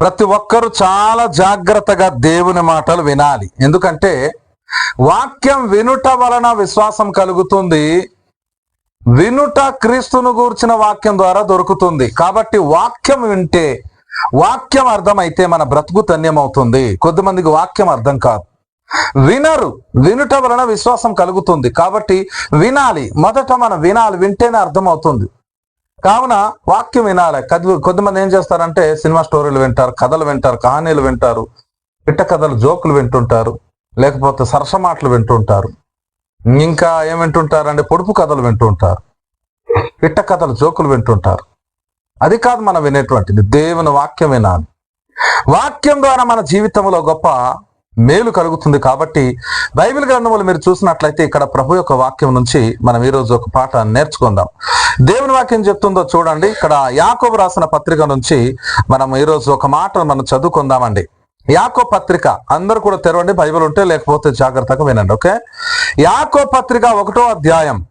ప్రతి ఒక్కరూ చాలా జాగ్రత్తగా దేవుని మాటలు వినాలి. ఎందుకంటే వాక్యం వినుట వలన విశ్వాసం కలుగుతుంది. వినుట క్రీస్తును గూర్చిన వాక్యం ద్వారా దొరుకుతుంది. కాబట్టి వాక్యం వింటే వాక్యం అర్థమైతే మన బ్రతుకు ధన్యమవుతుంది కొద్దిమందికి వాక్యం అర్థం కాదు. వినరు. వినుట వలన విశ్వాసం కలుగుతుంది. కాబట్టి వినాలి. మొదట మనం వినాలి. వింటేనే అర్థమవుతుంది. కావున వాక్యం వినాలి. కొద్ది కొద్దిమంది ఏం చేస్తారంటే సినిమా స్టోరీలు వింటారు కథలు వింటారు కహానీలు వింటారు పిట్ట కథలు జోకులు వింటుంటారు లేకపోతే సరస మాటలు వింటుంటారు. ఇంకా ఏం వింటుంటారంటే పొడుపు కథలు వింటుంటారు పిట్ట కథలు జోకులు వింటుంటారు. అది కాదు మనం వినేటువంటిది. దేవుని వాక్యం వినాలి. వాక్యం ద్వారా మన జీవితంలో గొప్ప మేలు కలుగుతుంది కాబట్టి బైబిల్ గ్రంథములు మీరు చూసినట్లయితే ఇక్కడ ప్రభు యొక్క వాక్యం నుంచి మనం ఈరోజు ఒక పాట నేర్చుకుందాం. దేవుని వాక్యం చెప్తుందో చూడండి. ఇక్కడ యాకోబు రాసిన పత్రిక నుంచి మనం ఈరోజు ఒక మాట మనం చదువుకుందామండి. యాకో పత్రిక. అందరు కూడా తెరవండి. బైబిల్ ఉంటే లేకపోతే జాగ్రత్తగా వినండి ఓకే? యాకో పత్రిక ఒకటో అధ్యాయం.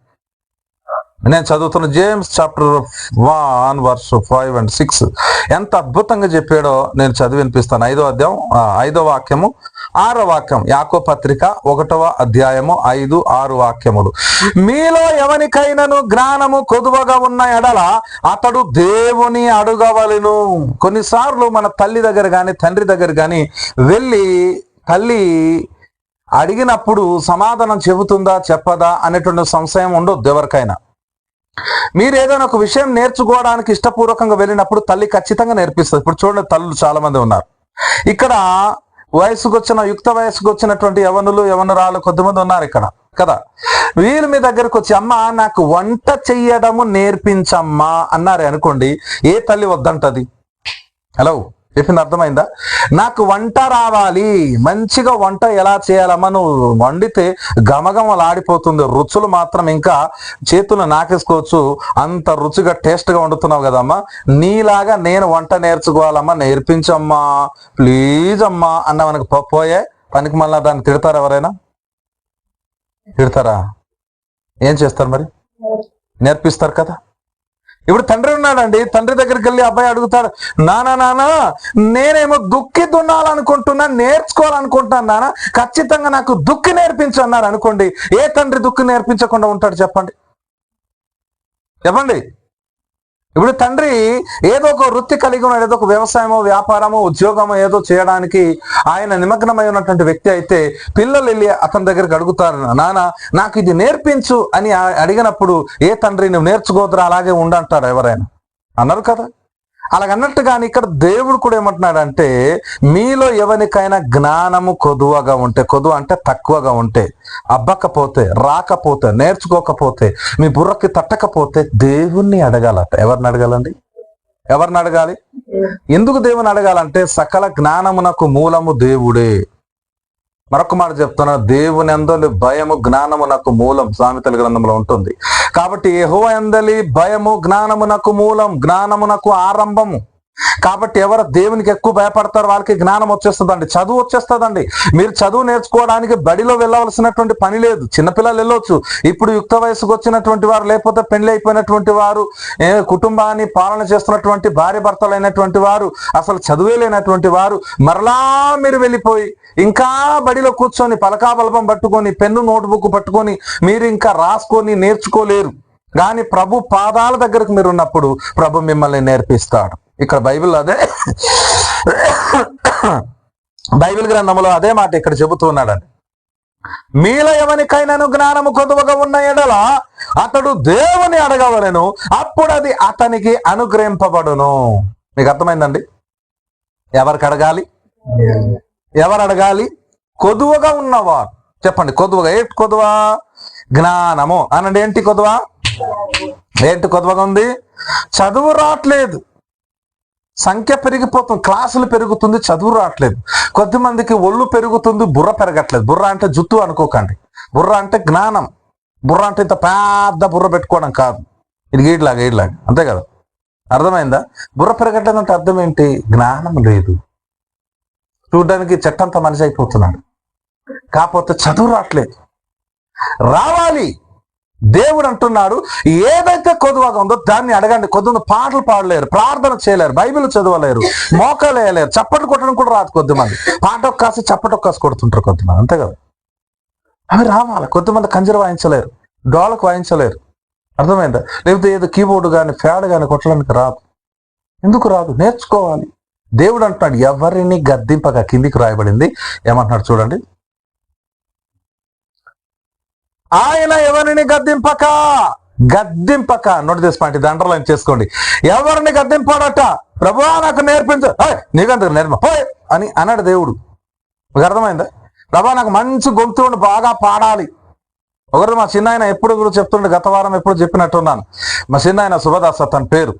నేను చదువుతున్న James chapter one verse five and six. ఎంత అద్భుతంగా చెప్పాడో నేను చదివి వినిపిస్తాను. ఐదో అధ్యాయం ఐదో వాక్యము. ఆరో వాక్యం యాకో పత్రిక ఒకటవ అధ్యాయము ఐదు ఆరు వాక్యములు. మీలో ఎవరికైనాను జ్ఞానము కొదువగా ఉన్న ఎడల అతడు దేవుని అడుగవలను. కొన్నిసార్లు మన తల్లి దగ్గర కానీ తండ్రి దగ్గర కానీ వెళ్ళి తల్లి అడిగినప్పుడు సమాధానం చెబుతుందా చెప్పదా అనేటువంటి సంశయం ఉండొద్దు ఎవరికైనా. మీరు ఏదైనా ఒక విషయం నేర్చుకోవడానికి ఇష్టపూర్వకంగా వెళ్ళినప్పుడు తల్లి ఖచ్చితంగా నేర్పిస్తుంది. ఇప్పుడు చూడండి తల్లులు చాలా మంది ఉన్నారు. ఇక్కడ వయసుకు వచ్చిన యుక్త వయసుకు వచ్చినటువంటి యవనులు యవనురాలు కొద్దిమంది ఉన్నారు ఇక్కడ కదా? వీళ్ళు మీ దగ్గరకు వచ్చి అమ్మ నాకు వంట చెయ్యడము నేర్పించమ్మా అన్నారు అనుకోండి ఏ తల్లి వద్దంటది? హలో చెప్పింది అర్థమైందా? నాకు వంట రావాలి. మంచిగా వంట ఎలా చేయాలమ్మా? నువ్వు వండితే గమగమలాడిపోతుంది రుచులు మాత్రం ఇంకా చేతులు నాకేసుకోవచ్చు. అంత రుచిగా టేస్ట్గా వండుతున్నావు కదమ్మా. నీలాగా నేను వంట నేర్చుకోవాలమ్మా. నేర్పించమ్మా. ప్లీజ్ అమ్మా. అన్న మనకు పో- పోయే. పనికి మళ్ళీ దాన్ని తిడతారు ఎవరైనా? తిడతారా? ఏం చేస్తారు మరి? నేర్పిస్తారు కదా? ఇప్పుడు తండ్రి ఉన్నాడండి. తండ్రి దగ్గరికి వెళ్ళి అబ్బాయి అడుగుతాడు నానా నానా నేనేమో దుక్కి దున్నాలనుకుంటున్నా నేర్చుకోవాలనుకుంటున్నాను నాన్న ఖచ్చితంగా నాకు దుక్కి నేర్పించు అన్నారు అనుకోండి. ఏ తండ్రి దుక్కి నేర్పించకుండా ఉంటాడు చెప్పండి. చెప్పండి. ఇప్పుడు తండ్రి ఏదో ఒక వృత్తి కలిగి ఉన్న ఏదో ఒక వ్యవసాయమో వ్యాపారమో ఉద్యోగమో ఏదో చేయడానికి ఆయన నిమగ్నమై ఉన్నటువంటి వ్యక్తి అయితే పిల్లలు వెళ్ళి అతని దగ్గరికి అడుగుతారు నాన్న నాకు ఇది నేర్పించు అని అడిగినప్పుడు ఏ తండ్రి నువ్వు నేర్చుకోదురా అలాగే ఉండంటారు ఎవరైనా. అన్నారు కదా? అలాగన్నట్టుగాని ఇక్కడ దేవుడు కూడా ఏమంటున్నాడంటే మీలో ఎవరికైనా జ్ఞానము కొదువగా ఉంటే కొదువ అంటే తక్కువగా ఉంటే అబ్బకపోతే రాకపోతే నేర్చుకోకపోతే మీ బుర్రకి తట్టకపోతే దేవుణ్ణి అడగాలట. ఎవరిని అడగాలండి? ఎవరిని అడగాలి? ఎందుకు దేవుని అడగాలంటే సకల జ్ఞానమునకు మూలము దేవుడే. మరొక మాట చెప్తున్నా దేవుని అందలి భయము జ్ఞానమునకు మూలం సామెతల గ్రంథంలో ఉంటుంది. కాబట్టి యహో అందలి భయము జ్ఞానమునకు మూలం జ్ఞానమునకు ఆరంభము. కాబట్టి ఎవరు దేవునికి ఎక్కువ భయపడతారో వాళ్ళకి జ్ఞానం వచ్చేస్తుందండి. చదువు వచ్చేస్తుందండి. మీరు చదువు నేర్చుకోవడానికి బడిలో వెళ్ళవలసినటువంటి పని లేదు. చిన్నపిల్లలు వెళ్ళొచ్చు. ఇప్పుడు యుక్త వయసుకు వచ్చినటువంటి వారు లేకపోతే పెళ్ళి అయిపోయినటువంటి వారు కుటుంబాన్ని పాలన చేస్తున్నటువంటి భార్య భర్తలైనటువంటి వారు అసలు చదువే లేనటువంటి వారు మరలా మీరు వెళ్ళిపోయి ఇంకా బడిలో కూర్చొని పలకా బలపం పట్టుకొని పెన్ను నోట్బుక్ పట్టుకొని మీరు ఇంకా రాసుకొని నేర్చుకోలేరు. కానీ ప్రభు పాదాల దగ్గరకు మీరు ఉన్నప్పుడు ప్రభు మిమ్మల్ని నేర్పిస్తాడు. ఇక్కడ బైబిల్ అదే బైబిల్ గ్రంథంలో అదే మాట ఇక్కడ చెబుతూ ఉన్నాడండి. మీలో ఎవనికైనాను జ్ఞానము కొదువగా ఉన్న ఎడల అతడు దేవుని అడగవలను అప్పుడు అది అతనికి అనుగ్రహింపబడును. మీకు అర్థమైందండి? ఎవరికి అడగాలి? ఎవరు అడగాలి? కొదువగా ఉన్నవారు చెప్పండి కొదువగా. ఏంటి కొదువ? జ్ఞానము. అనండి ఏంటి కొదువ? ఏంటి కొదువగా ఉంది? చదువు రావట్లేదు. సంఖ్య పెరిగిపోతుంది క్లాసులు పెరుగుతుంది చదువు రావట్లేదు. కొద్దిమందికి ఒళ్ళు పెరుగుతుంది బుర్ర పెరగట్లేదు. బుర్ర అంటే జుట్టు అనుకోకండి. బుర్ర అంటే జ్ఞానం. బుర్ర అంటే ఇంత పెద్ద బుర్ర పెట్టుకోవడం కాదు. ఇది గీట్లాగా గీట్లాగా. అంతే కదా? అర్థమైందా? బుర్ర పెరగట్లేదు అంటే అర్థం ఏంటి? జ్ఞానం లేదు. చూడడానికి చెట్టంత మనిషి అయిపోతున్నాడు. కాకపోతే చదువు రావట్లేదు. రావాలి. దేవుడు అంటున్నాడు ఏదైతే కొద్దువగా ఉందో దాన్ని అడగండి. కొద్ది పాటలు పాడలేరు ప్రార్థన చేయలేరు బైబిల్ చదవలేరు మోకాలు వేయలేరు చప్పట్లు కొట్టడం కూడా రాదు కొద్దిమంది పాట ఒక్కాసి చప్పట ఒక్కాసి కొడుతుంటారు కొద్దిమంది అంతే కదా? అవి రావాలి. కొద్దిమంది కంజర వాయించలేరు డోలకు వాయించలేరు. అర్థమైందా? లేకపోతే ఏదో కీబోర్డు కానీ ఫ్యాడ్ కానీ కొట్టడానికి రాదు. ఎందుకు రాదు? నేర్చుకోవాలి. దేవుడు అంటున్నాడు ఎవరిని గద్దింపక కిందికి రాయబడింది? ఏమంటున్నాడు చూడండి. ఆయన ఎవరిని గద్దింపక? గద్దింపక. నోటి తీసుకోండి దండలైన్ చేసుకోండి. ఎవరిని గద్దింపాడట? ప్రభువా నాకు నేర్పించు. "ఏయ్, నేర్మ హోయ్ పోయ్ అని అన్నాడు దేవుడు. మీకు అర్థమైందా? ప్రభా నాకు మంచి గొంతు ఉండి బాగా పాడాలి. ఒకరు మా చిన్న ఆయన ఎప్పుడు కూడా చెప్తుండే గత వారం ఎప్పుడు చెప్పినట్టున్నాను. మా చిన్న ఆయన సుభదాస్ తన పేరు.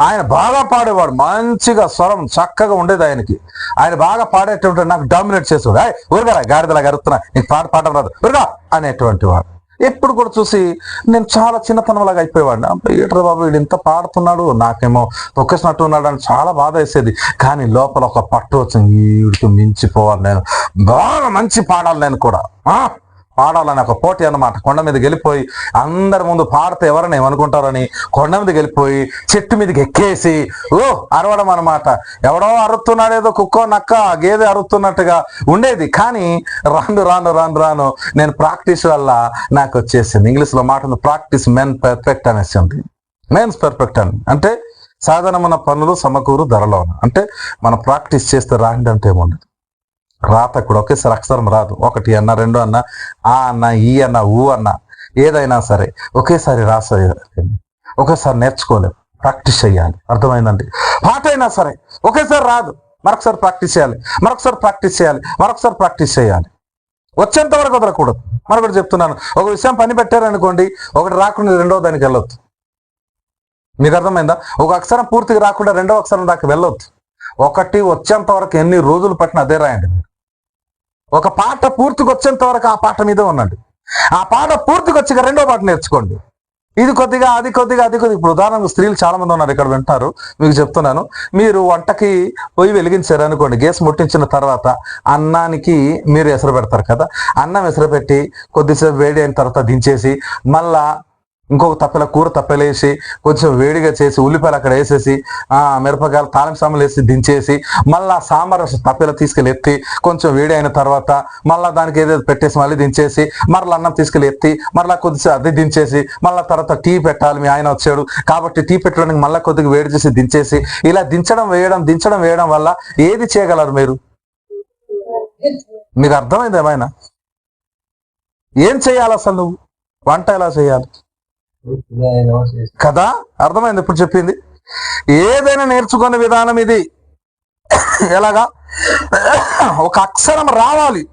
ఆయన బాగా పాడేవాడు మంచిగా స్వరం చక్కగా ఉండేది ఆయనకి. ఆయన బాగా పాడేటువంటి నాకు డామినేట్ చేసేవాడు. "ఏయ్, గాడిదలా గరుతున్నా నీకు పాట పాడడం రాదు. ఊరుగా అనేటువంటి వాడు. ఎప్పుడు కూడా చూసి నేను చాలా చిన్నతనంలాగా అయిపోయేవాడిని. ఏట్రా బాబు వీడు ఇంత పాడుతున్నాడు నాకేమో తొక్కేసినట్టు ఉన్నాడు అని చాలా బాధ వేసేది. కానీ లోపల ఒక పట్టు వచ్చింది వీడికి మించిపోవాలి నేను. బాగా మంచి పాడాలి నేను కూడా. ఆ? పాడాలని ఒక పోటీ అనమాట కొండ మీద గెలిపోయి అందరి ముందు పాడితే ఎవరని ఏమనుకుంటారని కొండ మీద గెలిపోయి చెట్టు మీదకి ఎక్కేసి ఓ అరవడం అన్నమాట. ఎవడో అరుస్తున్నాడు ఏదో కుక్కో నక్క గేదె అరుతున్నట్టుగా ఉండేది. కానీ రాను రాను రాను రాను నేను ప్రాక్టీస్ వల్ల నాకు వచ్చేసింది. ఇంగ్లీష్లో మాట ప్రాక్టీస్ మెన్ పర్ఫెక్ట్ అనేసి ఉంది. మెన్స్ పర్ఫెక్ట్ అని. అంటే సాధారణమైన పనులు సమకూరు ధరలోన. అంటే మనం ప్రాక్టీస్ చేస్తే రాండి అంటే ఏముండదు. రాత కూడా ఒకేసారి అక్షరం రాదు. ఒకటి అన్న రెండు అన్న ఆ అన్న ఈ అన్న ఊ అన్న ఏదైనా సరే ఒకేసారి రాసే ఒకేసారి నేర్చుకోలేము ప్రాక్టీస్ చేయాలి. అర్థమైందండి? పాట అయినా సరే ఒకేసారి రాదు. మరొకసారి ప్రాక్టీస్ చేయాలి. మరొకసారి ప్రాక్టీస్ చేయాలి. మరొకసారి ప్రాక్టీస్ చేయాలి. వచ్చేంత వరకు వదలకూడదు. మరొకటి చెప్తున్నాను. ఒక విషయం పని పెట్టారనుకోండి ఒకటి రాకుండా రెండో దానికి వెళ్ళొద్దు. మీకు అర్థమైందా? ఒక అక్షరం పూర్తిగా రాకుండా రెండో అక్షరం దాకా వెళ్ళొద్దు. ఒకటి వచ్చేంత వరకు ఎన్ని రోజులు పట్టిన అదే రాయండి మీరు. ఒక పాట పూర్తిగా వచ్చేంత వరకు ఆ పాట మీదే ఉండండి. ఆ పాట పూర్తిగా వచ్చి రెండో పాట నేర్చుకోండి. ఇది కొద్దిగా అది కొద్దిగా అది కొద్దిగా. ఇప్పుడు ఉదాహరణకు స్త్రీలు చాలా మంది ఉన్నారు ఇక్కడ వింటారు. మీకు చెప్తున్నాను. మీరు వంటకి పొయ్యి వెలిగించారు అనుకోండి గ్యాస్ ముట్టించిన తర్వాత అన్నానికి మీరు ఎసరు పెడతారు కదా. అన్నం ఎసరు పెట్టి కొద్దిసేపు వేడి అయిన తర్వాత దించేసి మళ్ళా ఇంకొక తప్పెల కూర తప్పెలేసి కొంచెం వేడిగా చేసి ఉల్లిపాయలు అక్కడ వేసేసి మిరపకాయలు తాలింపు సామాన్లు వేసి దించేసి మళ్ళా సాంబార్ తప్పెల తీసుకెళ్ళి ఎత్తి కొంచెం వేడి అయిన తర్వాత మళ్ళా దానికి ఏదేదో పెట్టేసి మళ్ళీ దించేసి మరలా అన్నం తీసుకెళ్ళి ఎత్తి మరలా కొద్దిసేపు అది దించేసి మళ్ళా తర్వాత టీ పెట్టాలి మీ ఆయన వచ్చాడు కాబట్టి టీ పెట్టడానికి మళ్ళీ కొద్దిగా వేడి చేసి దించేసి ఇలా దించడం వేయడం దించడం వేయడం వల్ల ఏది చేయగలరు మీరు? మీకు అర్థమైంది ఏమైనా? ఏం చేయాలి అసలు నువ్వు? వంట ఎలా చేయాలి? కదా? అర్థమైంది ఇప్పుడు చెప్పింది. ఏదైనా నేర్చుకునే విధానం ఇది. ఎలాగా? ఒక అక్షరం రావాలి.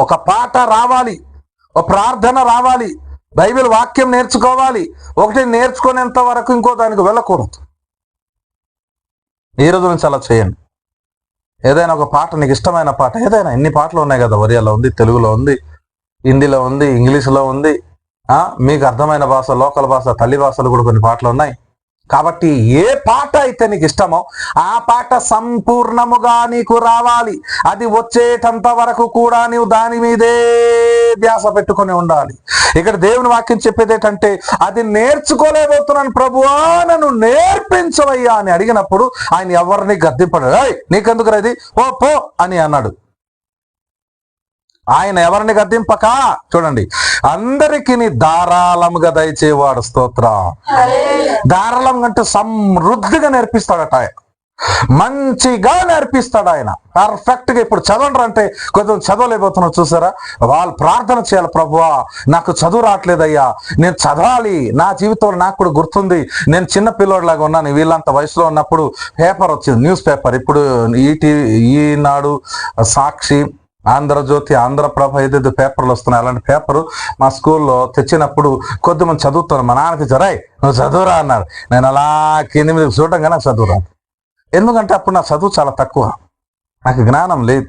ఒక పాట రావాలి. ఒక ప్రార్థన రావాలి. బైబిల్ వాక్యం నేర్చుకోవాలి. ఒకటి నేర్చుకునేంత వరకు ఇంకో దానికి వెళ్ళకూడదు. ఈ రోజు నుంచి అలా చేయండి. ఏదైనా ఒక పాట నీకు ఇష్టమైన పాట ఏదైనా ఎన్ని పాటలు ఉన్నాయి కదా? ఒరియాలో ఉంది తెలుగులో ఉంది హిందీలో ఉంది ఇంగ్లీష్లో ఉంది మీకు అర్థమైన భాష లోకల్ భాష తల్లి భాషలు కూడా కొన్ని పాటలు ఉన్నాయి. కాబట్టి ఏ పాట అయితే నీకు ఇష్టమో ఆ పాట సంపూర్ణముగా నీకు రావాలి. అది వచ్చేటంత వరకు కూడా నీవు దాని మీదే ధ్యాస పెట్టుకొని ఉండాలి. ఇక్కడ దేవుని వాక్యం చెప్పేది ఏంటంటే అది నేర్చుకోలేకపోతున్నాను ప్రభువా నన్ను నేర్పించవయ్యా అని అడిగినప్పుడు ఆయన ఎవరిని గద్దింపడు. నీకెందుకు రది ఓ పో అని అన్నాడు. ఆయన ఎవరిని గద్దింపక? చూడండి. అందరికి ధారాళముగా దయచేవాడు స్తోత్ర. ధారాళం అంటే సమృద్ధిగా నేర్పిస్తాడట ఆయన. మంచిగా నేర్పిస్తాడు ఆయన. పర్ఫెక్ట్గా ఇప్పుడు చదవండి అంటే కొంచెం చదవలేకపోతున్నారు చూసారా? వాళ్ళు ప్రార్థన చేయాలి ప్రభువా నాకు చదువు రావట్లేదయ్యా. నేను చదవాలి. నా జీవితంలో నాకు కూడా గుర్తుంది. నేను చిన్న పిల్లోడిలాగా ఉన్నాను. వీళ్ళంత వయసులో ఉన్నప్పుడు పేపర్ వచ్చింది. న్యూస్ పేపర్ ఇప్పుడు ఈటీ ఈనాడు సాక్షి ఆంధ్రజ్యోతి ఆంధ్రప్రభ ఏదేదో పేపర్లు వస్తున్నాయి. అలాంటి పేపరు మా స్కూల్లో తెచ్చినప్పుడు కొద్దిమంది చదువుతాను మా నాన్నకి జరాయ్ నువ్వు చదువురా అన్నారు. నేను అలా కింది మీద చూడటంగా నాకు చదువురా. ఎందుకంటే అప్పుడు నా చదువు చాలా తక్కువ. నాకు జ్ఞానం లేదు.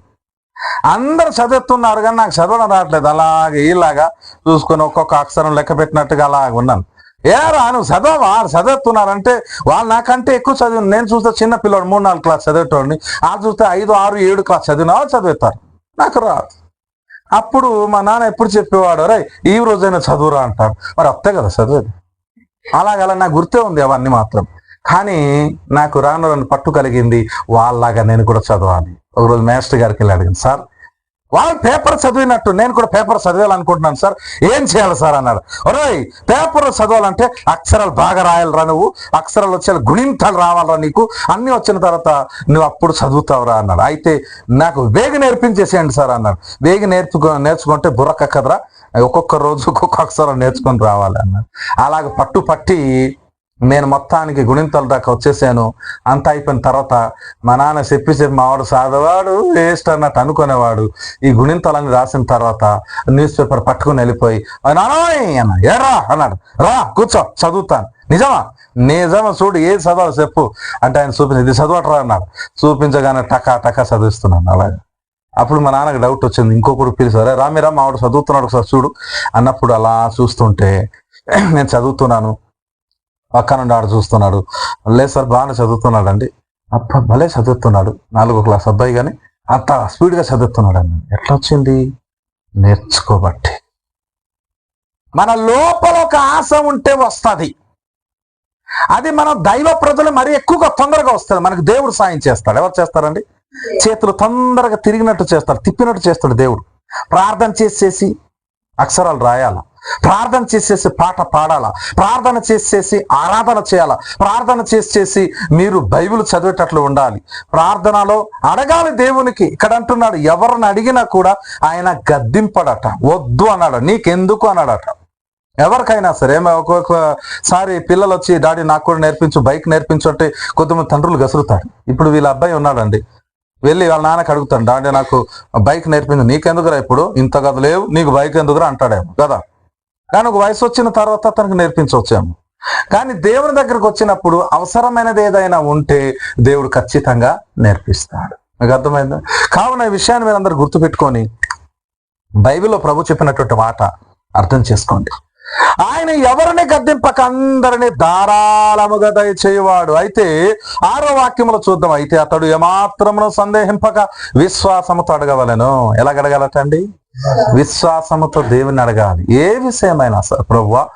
అందరు చదువుతున్నారు కానీ నాకు చదవడం రావట్లేదు. అలాగే ఇలాగా చూసుకొని ఒక్కొక్క అక్షరం లెక్క పెట్టినట్టుగా అలాగ ఉన్నాను. ఏరా నువ్వు చదవవా? చదువుతున్నారంటే వాళ్ళు నాకంటే ఎక్కువ చదివి నేను చూస్తే చిన్న పిల్లోడు మూడు నాలుగు క్లాస్ చదివేటోడిని ఆ చూస్తే ఐదు ఆరు ఏడు క్లాస్ చదివినా వాళ్ళు చదువుతారు నాకు రాదు. అప్పుడు మా నాన్న ఎప్పుడు చెప్పేవాడు రే ఈ రోజైనా చదువురా అంటాడు. మరి అత్తే కదా చదివేది. అలాగలా నాకు గుర్తే ఉంది అవన్నీ మాత్రం. కానీ నాకు రాను రాను పట్టు కలిగింది వాళ్ళలాగా నేను కూడా చదవాలి. ఒకరోజు మేస్టర్ గారికి వెళ్ళి అడిగింది సార్ వాళ్ళు పేపర్ చదివినట్టు నేను కూడా పేపర్ చదివాలనుకుంటున్నాను సార్. ఏం చేయాలి సార్ అన్నాడు ఒరేయ్ పేపర్ చదవాలంటే అక్షరాలు బాగా రాయాలిరా నువ్వు. అక్షరాలు వచ్చే గుణింతాలు రావాలరా నీకు. అన్ని వచ్చిన తర్వాత నువ్వు అప్పుడు చదువుతావురా అన్నాడు అయితే నాకు వేగ నేర్పించేసేయండి సార్ అన్నాడు వేగ నేర్చుకో నేర్చుకుంటే బుర్రక్క కదరా. ఒక్కొక్క రోజు ఒక్కొక్క అక్షరం నేర్చుకొని రావాలి అన్నాడు అలాగ పట్టు పట్టి నేను మొత్తానికి గుణింతల దాకా వచ్చేసాను. అంత అయిపోయిన తర్వాత మా నాన్న చెప్పి చెప్పి మావాడు సాధవాడు వేస్ట్ అన్నట్టు అనుకునేవాడు. ఈ గుణింతలన్నీ రాసిన తర్వాత న్యూస్ పేపర్ పట్టుకుని వెళ్ళిపోయి "ఆ అన్న. ఏరా అన్నాడు. రా కూర్చో చదువుతాను. నిజమా? నిజమా చూడు ఏది చదవాలి చెప్పు. అంటే ఆయన చూపించి ఇది చదవటరా అన్నాడు. చూపించగానే టకా టకా చదివిస్తున్నాను అలాగే. అప్పుడు మా నాన్నకి డౌట్ వచ్చింది. ఇంకొకరు పిలిచారే రామిరా మావాడు చదువుతున్నాడు ఒకసారి చూడు. అన్నప్పుడు అలా చూస్తుంటే నేను చదువుతున్నాను. పక్క నుండి ఆడు చూస్తున్నాడు. లేదు సార్ బాగానే చదువుతున్నాడు అండి అప్ప భలే చదువుతున్నాడు. నాలుగో క్లాస్ అబ్బాయి కానీ అంత స్పీడ్గా చదువుతున్నాడు అండి ఎట్లా వచ్చింది? నేర్చుకోబట్టి. మన లోపల ఒక ఆశ ఉంటే వస్తుంది. అది మన దైవ ప్రజలు మరి ఎక్కువగా తొందరగా వస్తుంది మనకు దేవుడు సాయం చేస్తాడు. ఎవరు చేస్తారండి? చేతులు తొందరగా తిరిగినట్టు చేస్తాడు తిప్పినట్టు చేస్తాడు దేవుడు. ప్రార్థన చేసేసి అక్షరాలు రాయాలా? ప్రార్థన చేసేసి పాట పాడాలా? ప్రార్థన చేసేసి ఆరాధన చేయాలా? ప్రార్థన చేసేసి మీరు బైబిల్ చదివేటట్లు ఉండాలి. ప్రార్థనలో అడగాలి దేవునికి. ఇక్కడ అంటున్నాడు ఎవరిని అడిగినా కూడా ఆయన గద్దింపడట. వద్దు అన్నాడు. నీకెందుకు అన్నాడట. ఎవరికైనా సరే ఒక్కొక్కసారి పిల్లలు వచ్చి డాడీ నాకు కూడా నేర్పించు బైక్ నేర్పించు అంటే కొంతమంది తండ్రులు గసురుతాడు ఇప్పుడు వీళ్ళ అబ్బాయి ఉన్నాడండి. వెళ్ళి వాళ్ళ నాన్నకి అడుగుతాడు డాడీ నాకు బైక్ నేర్పింది. నీకెందుకురా ఇప్పుడు? ఇంత కదా లేవు. నీకు బైక్ ఎందుకురా అంటాడేమో. కదా? కానీ ఒక వయసు వచ్చిన తర్వాత తనకు నేర్పించవచ్చేమో కానీ దేవుని దగ్గరకు వచ్చినప్పుడు అవసరమైనది ఏదైనా ఉంటే దేవుడు ఖచ్చితంగా నేర్పిస్తాడు. మీకు అర్థమైందా? కావున ఈ విషయాన్ని మీరు అందరు గుర్తుపెట్టుకొని బైబిల్లో ప్రభు చెప్పినటువంటి మాట అర్థం చేసుకోండి. ఆయన ఎవరిని గద్దింపక అందరిని ధారాళముగా దయచేయవాడు. అయితే ఆరో వాక్యములో చూద్దాం. అయితే అతడు ఏమాత్రమును సందేహింపక విశ్వాసముతో అడగవలను. ఎలా అడగాలటండి? విశ్వాసముతో దేవుని అడగాలి. ఏ విషయమైనా సరే ప్రభువా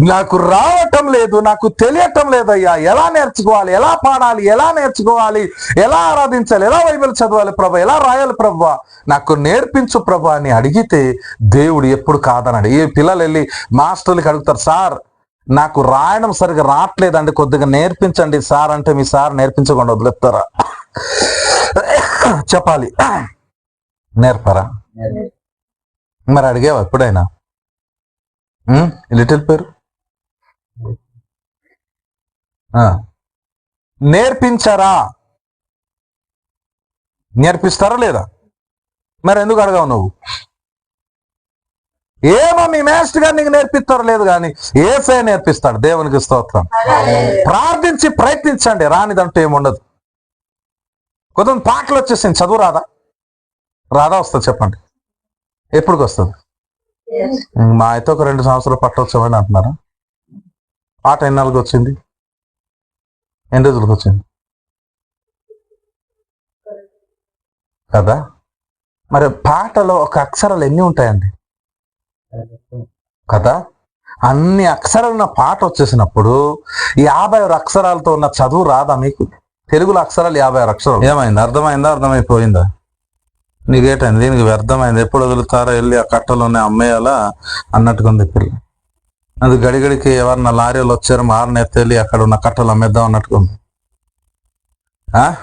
నాకు రావటం లేదు నాకు తెలియటం లేదయ్యా. ఎలా నేర్చుకోవాలి? ఎలా పాడాలి? ఎలా నేర్చుకోవాలి? ఎలా ఆరాధించాలి? ఎలా బైబిల్ చదవాలి ప్రభు? ఎలా రాయాలి ప్రభు? నాకు నేర్పించు ప్రభు అని అడిగితే దేవుడు ఎప్పుడు కాదన్నాడు. ఏ పిల్లలు వెళ్ళి మాస్టర్లకి అడుగుతారు సార్ నాకు రాయడం సరిగా రావట్లేదండి కొద్దిగా నేర్పించండి సార్ అంటే మీ సార్ నేర్పించకుండా వదిలేస్తారా? చెప్పాలి. నేర్పరా? మరి అడిగేవా ఎప్పుడైనా? లిటిల్ పేరు? ఆ. నేర్పించారా? నేర్పిస్తారా లేదా? మరి ఎందుకు అడగావు నువ్వు? ఏమో మీ మాస్టర్ గారు నీకు నేర్పిస్తారో లేదు కానీ ఏసే నేర్పిస్తాడు? దేవునికి స్తోత్రం. ప్రార్థించి ప్రయత్నించండి రానిదంటూ ఏముండదు. కొంతమంది పాటలు వచ్చేసింది చదువు రాదా? రాదా? వస్తుంది చెప్పండి. ఎప్పటికి వస్తుంది మా అయితే ఒక రెండు సంవత్సరాలు పట్టవచ్చామని అంటున్నారా? పాట ఎన్ని నెలలకు వచ్చింది? ఎన్ని రోజులకు వచ్చింది? కదా? మరి పాటలో ఒక అక్షరాలు ఎన్ని ఉంటాయండి? కదా? అన్ని అక్షరాలు ఉన్న పాట వచ్చేసినప్పుడు యాభై ఆరు అక్షరాలతో ఉన్న చదువు రాదా మీకు? తెలుగులో అక్షరాలు యాభై ఆరు అక్షరాలు. ఏమైంది? అర్థమైందా? అర్థమైపోయిందా? నీకేటైంది దీనికి వ్యర్థమైంది. ఎప్పుడు వదులుతారో వెళ్ళి ఆ కట్టలోనే అమ్మేయాలా? అన్నట్టుగా ఉంది ఇప్పుడు అది గడిగడికి ఎవరన్నా లారీలు వచ్చారు మారని ఎత్తెళ్ళి అక్కడ ఉన్న కట్టలు అమ్మేద్దాం అన్నట్టుగా ఉంది ఆ?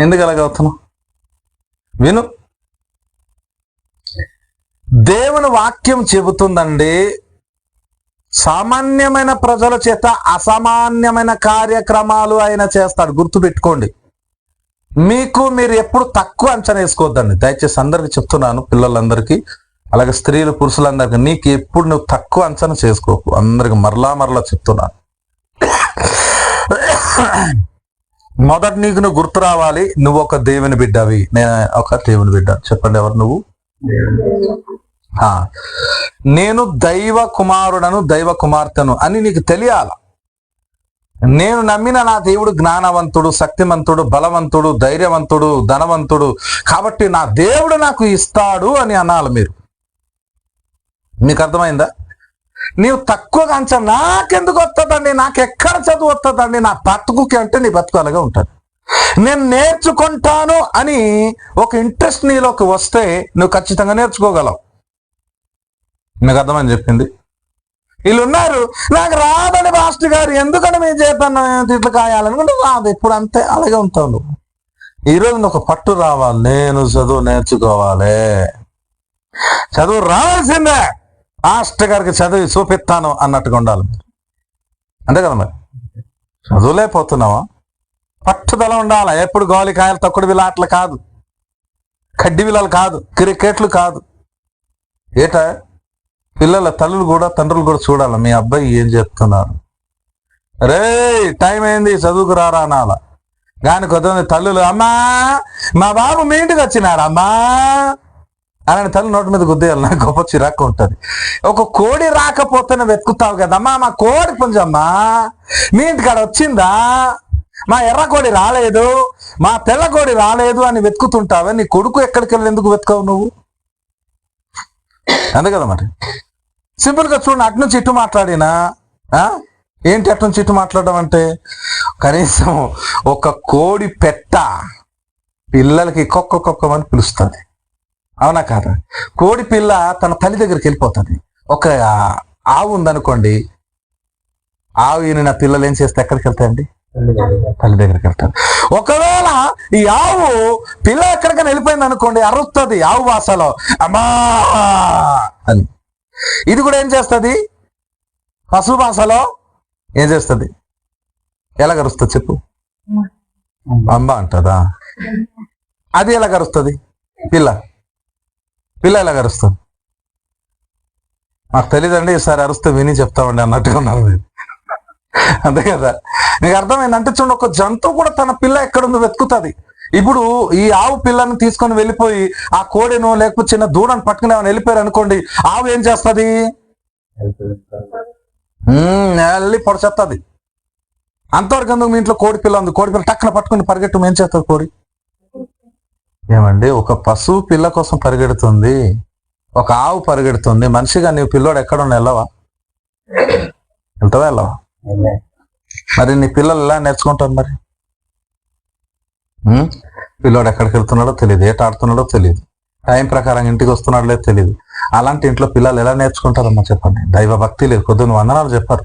ఎందుకు అలాగ అవుతున్నావు? విను. దేవుని వాక్యం చెబుతుందండి సామాన్యమైన ప్రజల చేత అసామాన్యమైన కార్యక్రమాలు ఆయన చేస్తాడు. గుర్తుపెట్టుకోండి. మీకు మీరు ఎప్పుడు తక్కువ అంచనా వేసుకోవద్దండి. దయచేసి అందరికి చెప్తున్నాను పిల్లలందరికీ అలాగే స్త్రీలు పురుషులందరికీ నీకు ఎప్పుడు నువ్వు తక్కువ అంచనా చేసుకోకు. అందరికి మరలా మరలా చెప్తున్నాను. మొదటి నీకు నువ్వు గుర్తు రావాలి నువ్వు ఒక దేవుని బిడ్డవి. నేను ఒక దేవుని బిడ్డ. చెప్పండి ఎవరు నువ్వు? ఆ, నేను దైవ కుమారుడను దైవ కుమార్తెను అని నీకు తెలియాల? నేను నమ్మిన నా దేవుడు జ్ఞానవంతుడు శక్తిమంతుడు బలవంతుడు ధైర్యవంతుడు ధనవంతుడు. కాబట్టి నా దేవుడు నాకు ఇస్తాడు అని అనాలి మీరు. మీకు అర్థమైందా? నీవు తక్కువగా కంచ నాకెందుకు వస్తుందండి నాకు ఎక్కడ చదువు వస్తుందండి నా బతుకుకి అంటే నీ బతుకు అలాగే ఉంటుంది నేను నేర్చుకుంటాను అని ఒక ఇంట్రెస్ట్ నీలోకి వస్తే నువ్వు ఖచ్చితంగా నేర్చుకోగలవు. మీకు అర్థమని చెప్పింది? వీళ్ళు ఉన్నారు నాకు రా మాస్టర్ గారు ఎందుకని మేము చేస్తాను తిట్లు కాయాలనుకుంటే రాదు. ఇప్పుడు అంతే అలాగే ఉంటావు నువ్వు. ఈరోజు నువ్వు ఒక పట్టు రావాలి నేను చదువు నేర్చుకోవాలి. చదువు రావాల్సిందే. మాస్టర్ గారికి చదివి చూపిస్తాను అన్నట్టుగా ఉండాలి అంతే కదా మరి? చదువులేకపోతున్నావా పట్టుదల ఉండాలి? ఎప్పుడు గోలికాయలు తొక్కుడు విలాట్లు కాదు. కడ్డి విలాలు కాదు. క్రికెట్లు కాదు. ఏట? పిల్లల తల్లులు కూడా తండ్రులు కూడా చూడాలి? మీ అబ్బాయి ఏం చెప్తున్నారు? రే టైం అయింది చదువుకు రారా అనాల కానీ కొంతమంది తల్లులు అమ్మా మా బాబు మీ ఇంటికి వచ్చినాడు అమ్మా. అలాంటి తల్లి నోటి మీద గుద్దేయాలి నాకు గొప్ప చిరాకు ఉంటుంది. ఒక కోడి రాకపోతేనే వెతుకుతావు కదమ్మా మా కోడి పుంజమ్మా. మీ ఇంటికాడ వచ్చిందా? మా ఎర్ర కోడి రాలేదు మా తెల్ల కోడి రాలేదు అని వెతుకుతుంటావే? నీ కొడుకు ఎక్కడికి వెళ్ళి ఎందుకు వెతుకావు నువ్వు? అంతే కదా మరి. సింపుల్గా చూడండి అటు నుంచి ఇటు మాట్లాడినా ఆ? ఏంటి అటు నుంచి ఇటు మాట్లాడడం అంటే? కనీసం ఒక కోడి పెట్ట పిల్లలకి కుక్క కుక్కమని పిలుస్తుంది. అవునా కాదా? కోడి పిల్ల తన తల్లి దగ్గరికి వెళ్ళిపోతుంది. ఒక ఆవు ఉందనుకోండి ఆవు ఈయన పిల్లలు ఏం చేస్తే ఎక్కడికి వెళ్తాయండి? తల్లి దగ్గరికి వెళ్తారు. ఒకవేళ ఈ ఆవు పిల్ల ఎక్కడికైనా వెళ్ళిపోయింది అనుకోండి అరుస్తుంది ఆవు భాషలో అమ్మా! అని. ఇది కూడా ఏం చేస్తుంది? పశు భాషలో ఏం చేస్తుంది? ఎలా కరుస్తుంది చెప్పు? అమ్మ అంటదా? అది ఎలా కరుస్తుంది? పిల్ల. పిల్ల ఎలా కరుస్తుంది? నాకు తెలియదండి ఈసారి అరుస్తే విని చెప్తామండి అన్నట్టుగా ఉన్నారు అంతే కదా? నీకు అర్థమైందంటే చూడండి ఒక జంతువు కూడా తన పిల్ల ఎక్కడుందో వెతుకుతుంది. ఇప్పుడు ఈ ఆవు పిల్లని తీసుకొని వెళ్ళిపోయి ఆ కోడెను లేకపోతే చిన్న దూడను పట్టుకుని ఏమైనా వెళ్ళిపోయారు అనుకోండి ఆవు ఏం చేస్తుంది? వెళ్ళి పొడిచేస్తుంది అంతవరకు ఎందుకు మీ ఇంట్లో కోడి పిల్ల ఉంది. కోడి పిల్ల టక్కన పట్టుకుని పరిగెట్టు ఏం చేస్తుంది కోడి? ఏమండి ఒక పశువు పిల్ల కోసం పరిగెడుతుంది. ఒక ఆవు పరిగెడుతుంది. మనిషిగా నీవు పిల్లోడు ఎక్కడ ఉన్న వెళ్ళవా? వెళ్తావా వెళ్ళవా? మరి నీ పిల్లలు ఎలా నేర్చుకుంటారు మరి? పిల్లోడు ఎక్కడికి వెళ్తున్నాడో తెలియదు ఏట ఆడుతున్నాడో తెలియదు టైం ప్రకారం ఇంటికి వస్తున్నాడో లేదు తెలియదు అలాంటి ఇంట్లో పిల్లలు ఎలా నేర్చుకుంటారమ్మా చెప్పండి? దైవ భక్తి లేదు పొద్దున్న వందనాలు చెప్పారు.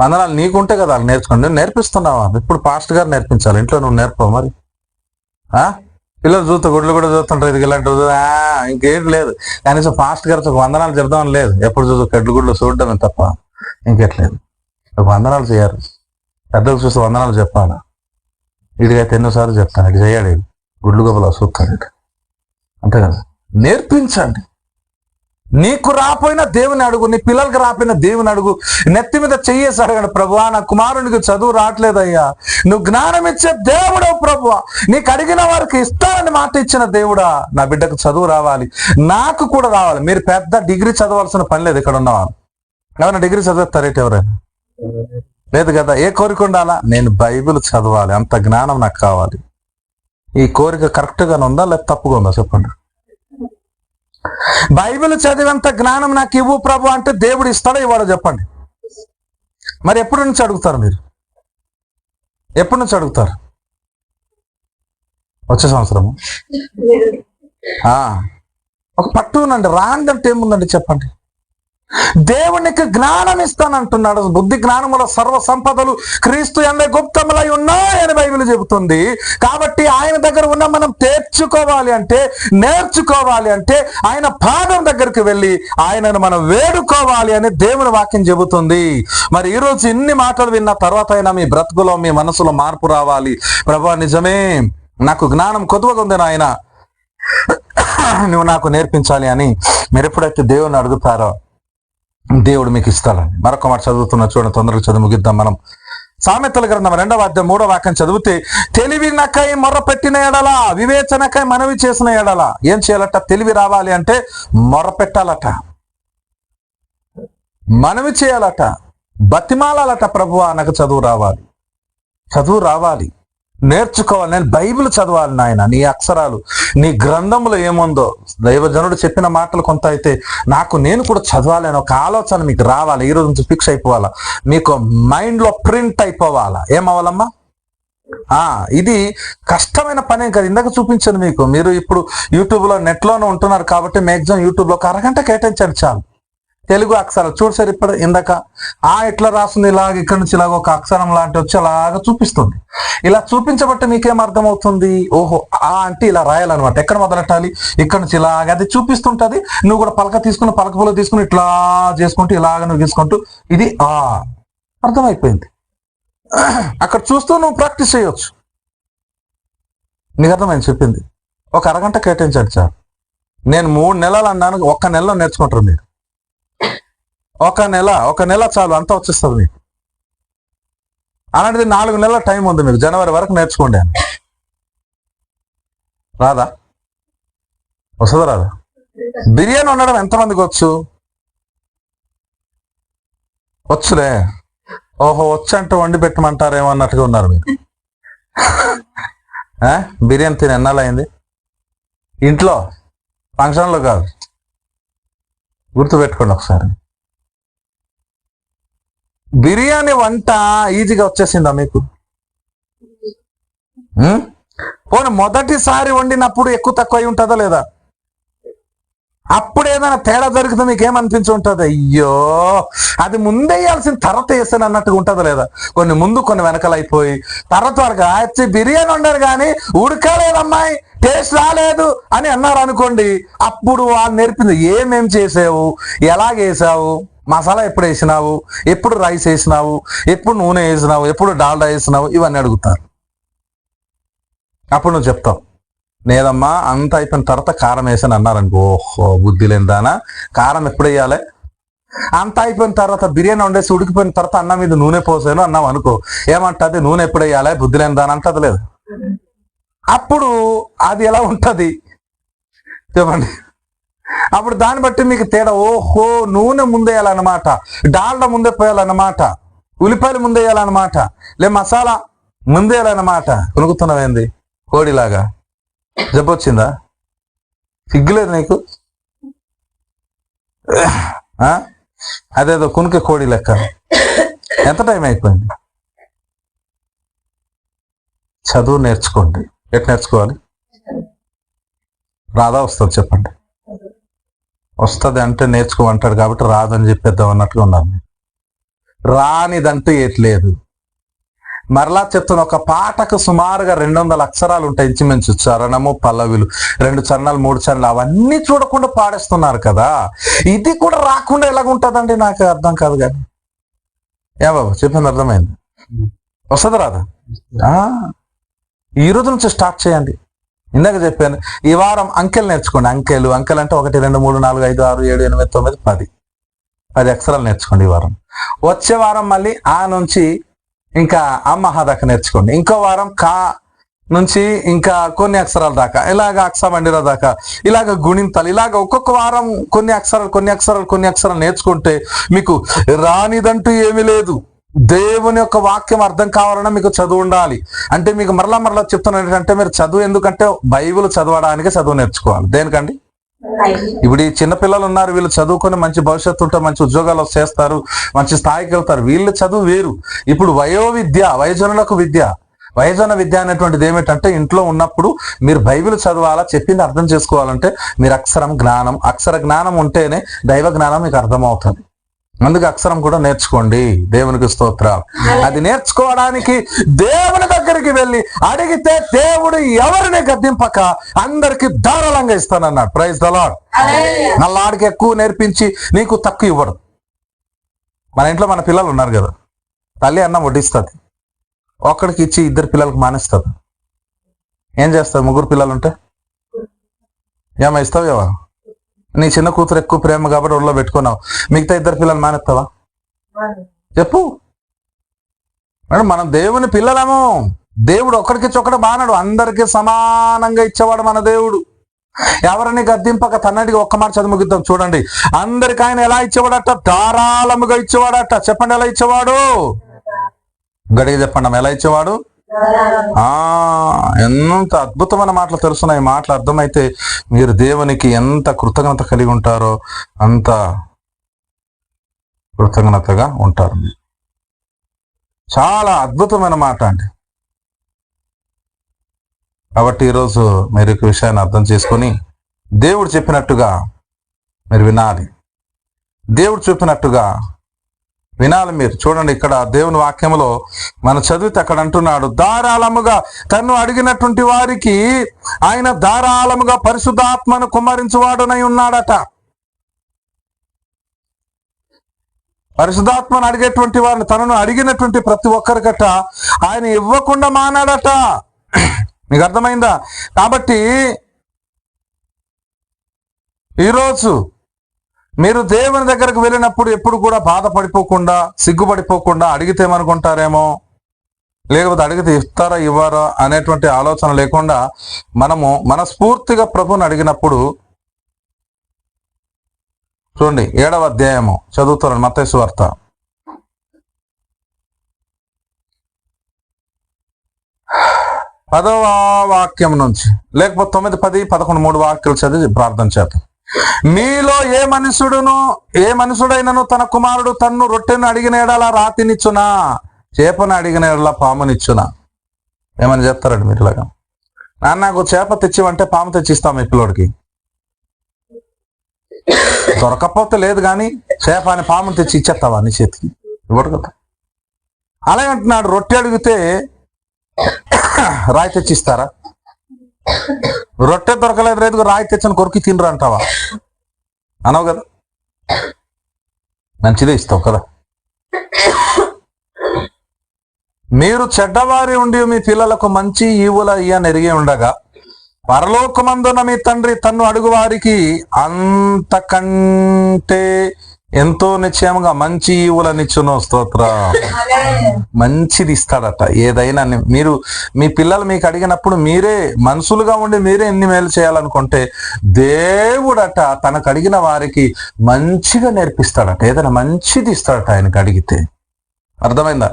వందనాలు నీకుంటే కదా వాళ్ళు నేర్చుకోండి. నేను నేర్పిస్తున్నావా? ఇప్పుడు పాస్ట్ గారు నేర్పించాలి. ఇంట్లో నువ్వు నేర్పవు మరి. ఆ? పిల్లలు చూస్తే గుడ్లు కూడా చూస్తుంటారు. ఇది ఇలాంటి ఇంకేం లేదు. కనీసం ఫాస్ట్ గారు ఒక వందనాలు చెప్దామని లేదు. ఎప్పుడు చూసు కడ్లు గుడ్లు చూడడమే తప్ప ఇంకెట్లేదు ఒక వందనాలు చేయరు పెద్దలు చూస్తే వందనాలు చెప్పాలా? వీడికైతే ఎన్నోసార్లు చెప్తాను. ఇటు చేయాడు గుడ్లు గొప్పలా చూస్తాడు అంతే కదా? నేర్పించండి. నీకు రాపోయిన దేవుని అడుగు నీ పిల్లలకి రాపోయిన దేవుని అడుగు నెత్తి మీద చెయ్యేసి అడగండి ప్రభు నా కుమారునికి చదువు రావట్లేదయ్యా. నువ్వు జ్ఞానం ఇచ్చే దేవుడు ప్రభు నీకు అడిగిన వారికి ఇస్తానని మాట ఇచ్చిన దేవుడా. నా బిడ్డకు చదువు రావాలి. నాకు కూడా రావాలి. మీరు పెద్ద డిగ్రీ చదవాల్సిన పని లేదు ఇక్కడ ఉన్నవారు ఎవరైనా డిగ్రీ చదివేస్తారేటి ఎవరైనా? లేదు కదా. ఏ కోరిక ఉండాలా? నేను బైబిల్ చదవాలి. అంత జ్ఞానం నాకు కావాలి. ఈ కోరిక కరెక్ట్గానే ఉందా? లేకపోతే తప్పుగా ఉందా? చెప్పండి. బైబిల్ చదివేంత జ్ఞానం నాకు ఇవ్వు ప్రభు అంటే దేవుడు ఇస్తాడో ఇవ్వడో చెప్పండి. మరి ఎప్పటి నుంచి అడుగుతారు మీరు? ఎప్పటి నుంచి అడుగుతారు? వచ్చే సంవత్సరము? ఆ, ఒక పట్టు ఉందండి రాందంటే ఏముందండి చెప్పండి. దేవునికి జ్ఞానం ఇస్తానంటున్నాడు. బుద్ధి జ్ఞానముల సర్వ సంపదలు క్రీస్తు ఎందే గుప్తములై ఉన్నాయని బైబిల్ చెబుతుంది. కాబట్టి ఆయన దగ్గర ఉన్న మనం తెచ్చుకోవాలి అంటే నేర్చుకోవాలి అంటే ఆయన పాదం దగ్గరికి వెళ్ళి ఆయనను మనం వేడుకోవాలి అని దేవుని వాక్యం చెబుతుంది. మరి ఈరోజు ఇన్ని మాటలు విన్న తర్వాత అయినా మీ బ్రతుకులో మీ మనసులో మార్పు రావాలి. ప్రభా నిజమే నాకు జ్ఞానం కొద్దుగా ఉంది నాయన. నువ్వు నాకు నేర్పించాలి అని మీరు ఎప్పుడైతే దేవుని అడుగుతారో దేవుడు మీకు ఇస్తాడండి. మరొక మాట చదువుతున్న చూడండి తొందరగా చదువు ముగిద్దాం మనం. సామెతల గ్రంథం రెండవ అధ్యాయం మూడవ వాక్యం చదివితే తెలివినకై మొర్ర పెట్టిన ఎడల వివేచనకై మనవి చేసిన ఎడల. ఏం చేయాలట? తెలివి రావాలి అంటే మొర్ర పెట్టాలట మనవి చేయాలట. బతిమాలట ప్రభువా నాకు చదువు రావాలి. చదువు రావాలి. నేర్చుకోవాలి. నేను బైబిల్ చదవాలి నాయన. నీ అక్షరాలు నీ గ్రంథంలో ఏముందో. దైవజనుడు చెప్పిన మాటలు కొంత అయితే నాకు నేను కూడా చదవాలి అని ఒక ఆలోచన మీకు రావాలి. ఈ రోజు నుంచి ఫిక్స్ అయిపోవాలా. మీకు మైండ్లో ప్రింట్ అయిపోవాలా. ఏమవ్వాలమ్మా? ఆ ఇది కష్టమైన పనేం కాదు. ఇందాక చూపించాను మీకు. మీరు ఇప్పుడు యూట్యూబ్లో నెట్లోనే నెట్లోనే ఉంటున్నారు కాబట్టి మ్యాక్సిమం యూట్యూబ్లో ఒక అరగంట కేటాయించండి చాలు. తెలుగు అక్షరాలు. చూడు సార్ ఇప్పుడు ఇందాక ఆ ఎట్లా రాస్తుంది ఇలాగ ఇక్కడ నుంచి ఇలాగ ఒక అక్షరం లాంటి వచ్చి అలాగ చూపిస్తుంది. ఇలా చూపించబట్టి మీకేం అర్థమవుతుంది? ఓహో ఆ అంటే ఇలా రాయాలన్నమాట. ఎక్కడ మొదలెట్టాలి? ఇక్కడ నుంచి ఇలాగ అది చూపిస్తుంటది. నువ్వు కూడా పలక తీసుకుని పలక పుల్ల తీసుకుని ఇట్లా చేసుకుంటూ ఇలాగ నువ్వు తీసుకుంటూ ఇది ఆ. అర్థమైపోయింది. అక్కడ చూస్తూ నువ్వు ప్రాక్టీస్ చేయొచ్చు. నీకు అర్థమైంది చెప్పింది? ఒక అరగంట కేటాయించాడు సార్. నేను మూడు నెలలు అన్నాను ఒక్క నెలలో నేర్చుకుంటారు మీరు. ఒక నెల ఒక నెల చాలు అంతా వచ్చేస్తుంది మీకు. అలాంటిది నాలుగు నెలల టైం ఉంది మీకు జనవరి వరకు నేర్చుకోండి అని. రాదా? వస్తుందా రాదా? బిర్యానీ వండడం ఎంతమందికి వచ్చు? వచ్చులే. ఓహో వచ్చంటే వండి పెట్టమంటారేమో అన్నట్టుగా ఉన్నారు మీరు. ఆ? బిర్యానీ తిని ఎన్నాళ్ళయింది? ఇంట్లో? ఫంక్షన్లో కాదు. గుర్తుపెట్టుకోండి ఒకసారి. బిర్యానీ వంట ఈజీగా వచ్చేసిందా మీకు? పోనీ మొదటిసారి వండినప్పుడు ఎక్కువ తక్కువ అయి ఉంటుందా లేదా? అప్పుడు ఏదైనా తేడా దొరికితే మీకు ఏమనిపించి ఉంటుంది? అయ్యో అది ముందే వేయాల్సిన తర్వాత వేసాను అన్నట్టుగా ఉంటుంది లేదా? కొన్ని ముందు కొన్ని వెనకలైపోయి అయిపోయి తర్వాత వరకు వచ్చి బిర్యానీ వండారు కానీ ఉడకలేదు అమ్మాయి టేస్ట్ రాలేదు అని అన్నారు అనుకోండి అప్పుడు వాళ్ళు నేర్పింది ఏమేం చేసావు? ఎలాగేసావు? మసాలా ఎప్పుడు వేసినావు? ఎప్పుడు రైస్ వేసినావు? ఎప్పుడు నూనె వేసినావు? ఎప్పుడు డాల్డా వేసినావు? ఇవన్నీ అడుగుతారు. అప్పుడు నువ్వు చెప్తావు. లేదమ్మా అంత అయిపోయిన తర్వాత కారం వేసాను అన్నారనుకో ఓహో బుద్ధి లేదానా కారం ఎప్పుడు వేయాలి? అంత అయిపోయిన తర్వాత బిర్యానీ వండేసి ఉడికిపోయిన తర్వాత అన్నం మీద నూనె పోసాను అన్నాం అనుకో ఏమంటది? నూనె ఎప్పుడు వేయాలి? బుద్ధి లేదాని అంటది లేదు. అప్పుడు అది ఎలా ఉంటుంది? చెప్పండి. అప్పుడు దాన్ని బట్టి మీకు తేడా ఓహో నూనె ముందేయాలన్నమాట డాల్డా ముందే పోయాలన్నమాట ఉల్లిపాయలు ముందేయాలన్నమాట లే మసాలా ముందేయాలన్నమాట. కొనుక్కుతున్నావేంది కోడిలాగా. జబ్బొచ్చిందా? సిగ్గులేదు నీకు? ఆ? అదేదో కునికి కోడి లెక్క. ఎంత టైం అయిపోయింది? చదువు నేర్చుకోండి. ఎట్ నేర్చుకోవాలి? రాధా వస్తుంది చెప్పండి. వస్తుంది అంటే నేర్చుకోమంటాడు కాబట్టి రాదని చెప్పేద్దాం అన్నట్టుగా ఉన్నారు మీరు. రానిదంటూ ఏట్లేదు మరలా చెప్తున్న ఒక పాటకు సుమారుగా రెండు వందల అక్షరాలు ఉంటాయి ఇంచుమించు చరణము పల్లవిలు రెండు చరణాలు మూడు చరణాలు అవన్నీ చూడకుండా పాడేస్తున్నారు కదా. ఇది కూడా రాకుండా ఎలాగుంటుందండి నాకు అర్థం కాదు కానీ. ఏ బాబు చెప్పింది అర్థమైంది? వస్తుంది రాదా? ఈ రోజు నుంచి స్టార్ట్ చేయండి. ఇందాక చెప్పాను ఈ వారం అంకెలు నేర్చుకోండి. అంకెలు అంకెలు అంటే ఒకటి రెండు మూడు నాలుగు ఐదు ఆరు ఏడు ఎనిమిది తొమ్మిది పది. పది అక్షరాలు నేర్చుకోండి ఈ వారం. వచ్చే వారం మళ్ళీ ఆ నుంచి ఇంకా అమ్మహ దాకా నేర్చుకోండి. ఇంకో వారం కా నుంచి ఇంకా కొన్ని అక్షరాల దాకా ఇలాగ అక్షమండిర దాకా ఇలాగ గుణింతాలు ఇలాగ ఒక్కొక్క వారం కొన్ని అక్షరాలు కొన్ని అక్షరాలు కొన్ని అక్షరాలు నేర్చుకుంటే మీకు రానిదంటూ ఏమీ లేదు. దేవుని యొక్క వాక్యం అర్థం కావాలన్నా మీకు చదువు ఉండాలి. అంటే మీకు మరలా మరలా చెప్తున్నాను ఏంటంటే మీరు చదువు ఎందుకంటే బైబిల్ చదవడానికి చదువు నేర్చుకోవాలి. దేనికండి? ఇప్పుడు ఈ చిన్న పిల్లలు ఉన్నారు వీళ్ళు చదువుకొని మంచి భవిష్యత్తు ఉంటే మంచి ఉద్యోగాలు చేస్తారు మంచి స్థాయికి వెళ్తారు. వీళ్ళు చదువు వేరు. ఇప్పుడు వయో విద్య వయోజనులకు విద్య. వయోజన విద్య అనేటువంటిది ఏమిటంటే ఇంట్లో ఉన్నప్పుడు మీరు బైబిల్ చదవాలా చెప్పింది అర్థం చేసుకోవాలంటే మీరు అక్షరం జ్ఞానం అక్షర జ్ఞానం ఉంటేనే దైవ జ్ఞానం మీకు అర్థమవుతుంది. అందుకు అక్షరం కూడా నేర్చుకోండి. దేవునికి స్తోత్రం అది నేర్చుకోవడానికి దేవుని దగ్గరికి వెళ్ళి అడిగితే దేవుడు ఎవరిని గద్దింపక అందరికి ధారాళంగా ఇస్తానన్నాడు. ప్రైజ్ దలాడ్ నల్లాడికి ఎక్కువ నేర్పించి నీకు తక్కువ ఇవ్వడు. మన ఇంట్లో మన పిల్లలు ఉన్నారు కదా. తల్లి అన్నం వడ్డిస్తుంది. ఒక్కడికి ఇచ్చి ఇద్దరు పిల్లలకు మానేస్తుంది. ఏం చేస్తారు ముగ్గురు పిల్లలు ఉంటే ఏమో ఇస్తావు ఏవా నీ చిన్న కూతురు ఎక్కువ ప్రేమ కాబట్టి ఒళ్ళో పెట్టుకున్నావు. మిగతా ఇద్దరు పిల్లలు మానేస్తావా? చెప్పు. మేడం మనం దేవుని పిల్లలము. దేవుడు ఒక్కడికి చొక్కడ బానడు అందరికి సమానంగా ఇచ్చేవాడు మన దేవుడు. ఎవరిని గద్దింపక తన్నటికి ఒక్క మాట చదువు ముగిద్దాం చూడండి. అందరికి ఆయన ఎలా ఇచ్చేవాడట? ధారాళముగా ఇచ్చేవాడట. చెప్పండి ఎలా ఇచ్చేవాడు? గడిగి చెప్పండి ఎలా ఇచ్చేవాడు? ఆ ఎంత అద్భుతమైన మాటలు తెలుస్తున్నాయి. మాటలు అర్థమైతే మీరు దేవునికి ఎంత కృతజ్ఞత కలిగి ఉంటారో అంత కృతజ్ఞతగా ఉంటారు. చాలా అద్భుతమైన మాట అండి. కాబట్టి ఈరోజు మీరు ఈ విషయాన్ని అర్థం చేసుకొని దేవుడు చెప్పినట్టుగా మీరు వినాలి. దేవుడు చెప్పినట్టుగా వినాలి మీరు. చూడండి ఇక్కడ దేవుని వాక్యంలో మన చదివితే అక్కడ అంటున్నాడు ధారాళముగా తను అడిగినటువంటి వారికి ఆయన ధారాళముగా పరిశుద్ధాత్మను కుమ్మరించువాడునై ఉన్నాడట. పరిశుద్ధాత్మను అడిగేటువంటి వారిని తనను అడిగినటువంటి ప్రతి ఒక్కరికట ఆయన ఇవ్వకుండా మానాడట. మీకు అర్థమైందా? కాబట్టి ఈరోజు మీరు దేవుని దగ్గరకు వెళ్ళినప్పుడు ఎప్పుడు కూడా బాధపడిపోకుండా సిగ్గుపడిపోకుండా అడిగితే ఏమనుకుంటారేమో? లేకపోతే అడిగితే ఇస్తారా ఇవ్వరా అనేటువంటి ఆలోచన లేకుండా మనము మనస్ఫూర్తిగా ప్రభుని అడిగినప్పుడు చూడండి ఏడవ అధ్యాయము చదువుతున్నాను మతేసు వార్త. పదవ వాక్యం నుంచి లేకపోతే తొమ్మిది పది పదకొండు మూడు వాక్యాలు చదివి ప్రార్థన చేద్దాం. మీలో ఏ మనుషుడును ఏ మనుషుడైనను తన కుమారుడు తన్ను రొట్టెను అడిగిన ఎడలా రాతినిచ్చునా? చేపను అడిగిన ఎడలా పామునిచ్చునా? ఏమని చెప్తారండి మీరు ఇలాగా? నాన్న నాకు చేప తెచ్చివంటే పాము తెచ్చిస్తాం మీ పిల్లోడికి. దొరకపోతే లేదు కానీ చేప అని పాము తెచ్చి ఇచ్చేస్తావా నీ చేతికి? ఇవ్వడు కదా. అలాగే అంటున్నాడు రొట్టె అడిగితే రాయి తెచ్చిస్తారా? రొట్టె దొరకలేదు రైతుకు రాయి తెచ్చని కొరికి తినరు అంటావా? అనవు కదా? మంచిదే ఇస్తావు కదా. మీరు చెడ్డవారి ఉండి మీ పిల్లలకు మంచి ఈవుల ఇయ్యని ఎరిగి ఉండగా పరలోకమందున మీ తండ్రి తన్ను అడుగు వారికి అంతకంటే ఎంతో నిశ్చయముగా మంచి ఈవులనిచ్చును స్తోత్ర. మంచిది ఇస్తాడట. ఏదైనా మీరు మీ పిల్లలు మీకు అడిగినప్పుడు మీరే మనుషులుగా ఉండి మీరే ఎన్ని మేలు చేయాలనుకుంటే దేవుడట తనకు అడిగిన వారికి మంచిగా నేర్పిస్తాడట. ఏదైనా మంచిది ఇస్తాడట ఆయనకు అడిగితే. అర్థమైందా?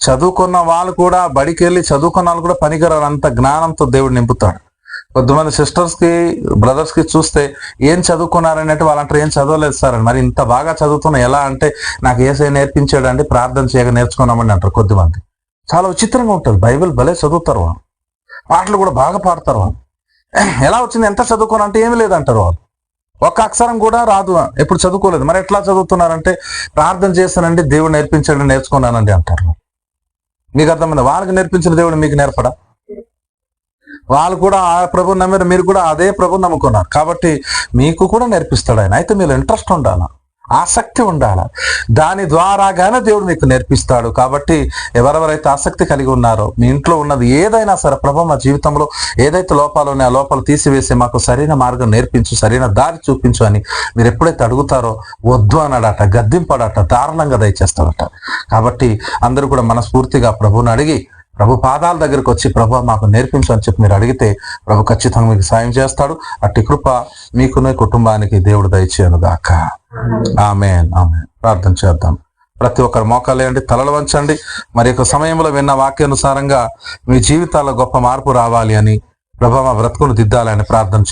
చదువుకున్న వాళ్ళు కూడా బడికి వెళ్ళి చదువుకున్న వాళ్ళు కూడా పనికిరారు. అంత జ్ఞానంతో దేవుడు నింపుతాడు. కొద్దిమంది సిస్టర్స్కి బ్రదర్స్కి చూస్తే ఏం చదువుకున్నారనేది వాళ్ళంటారు ఏం చదవలేదు సార్ మరి ఇంత బాగా చదువుతున్నా ఎలా అంటే నాకు ఏసై నేర్పించాడు అంటే ప్రార్థన చేయక నేర్చుకున్నామని అంటారు కొద్దిమంది. చాలా విచిత్రంగా ఉంటుంది. బైబిల్ భలే చదువుతారు వాళ్ళు. పాటలు కూడా బాగా పాడతారు వాళ్ళు. ఎలా వచ్చింది ఎంత చదువుకున్నా అంటే ఏమీ లేదంటారు వాళ్ళు. ఒక్క అక్షరం కూడా రాదు ఎప్పుడు చదువుకోలేదు. మరి ఎట్లా చదువుతున్నారంటే ప్రార్థన చేస్తానండి దేవుడు నేర్పించండి నేర్చుకున్నానండి అంటారు మీకు అర్థమైంది? వాళ్ళకి నేర్పించిన దేవుడు మీకు నేర్పడా? వాళ్ళు కూడా ఆ ప్రభు నమ్మారు మీరు కూడా అదే ప్రభు నమ్ముకున్నారు. కాబట్టి మీకు కూడా నేర్పిస్తాడు ఆయన. అయితే మీరు ఇంట్రెస్ట్ ఉండాల? ఆసక్తి ఉండాలా? దాని ద్వారాగానే దేవుడు మీకు నేర్పిస్తాడు. కాబట్టి ఎవరెవరైతే ఆసక్తి కలిగి ఉన్నారో మీ ఇంట్లో ఉన్నది ఏదైనా సరే ప్రభు మా జీవితంలో ఏదైతే లోపాలు ఉన్నాయో ఆ లోపాలు తీసివేసి మాకు సరైన మార్గం నేర్పించు సరైన దారి చూపించు అని మీరు ఎప్పుడైతే అడుగుతారో వద్దు అన్నాడట గద్దింపడట దారుణంగా దయచేస్తాడట. కాబట్టి అందరూ కూడా మనస్ఫూర్తిగా ప్రభువుని అడిగి ప్రభు పాదాల దగ్గరకు వచ్చి ప్రభు మాకు నేర్పించు అని చెప్పి మీరు అడిగితే ప్రభు ఖచ్చితంగా మీకు సాయం చేస్తాడు. అట్టి కృప మీకునే కుటుంబానికి దేవుడు దయచేయను గాక. ఆమె ఆమె ప్రార్థన చేద్దాం. ప్రతి ఒక్కరు మోకాలేయండి తలలు వంచండి. మరి యొక్క సమయంలో విన్న వాక్యానుసారంగా మీ జీవితాల్లో గొప్ప మార్పు రావాలి అని ప్రభు మా బ్రతుకును దిద్దాలని ప్రార్థన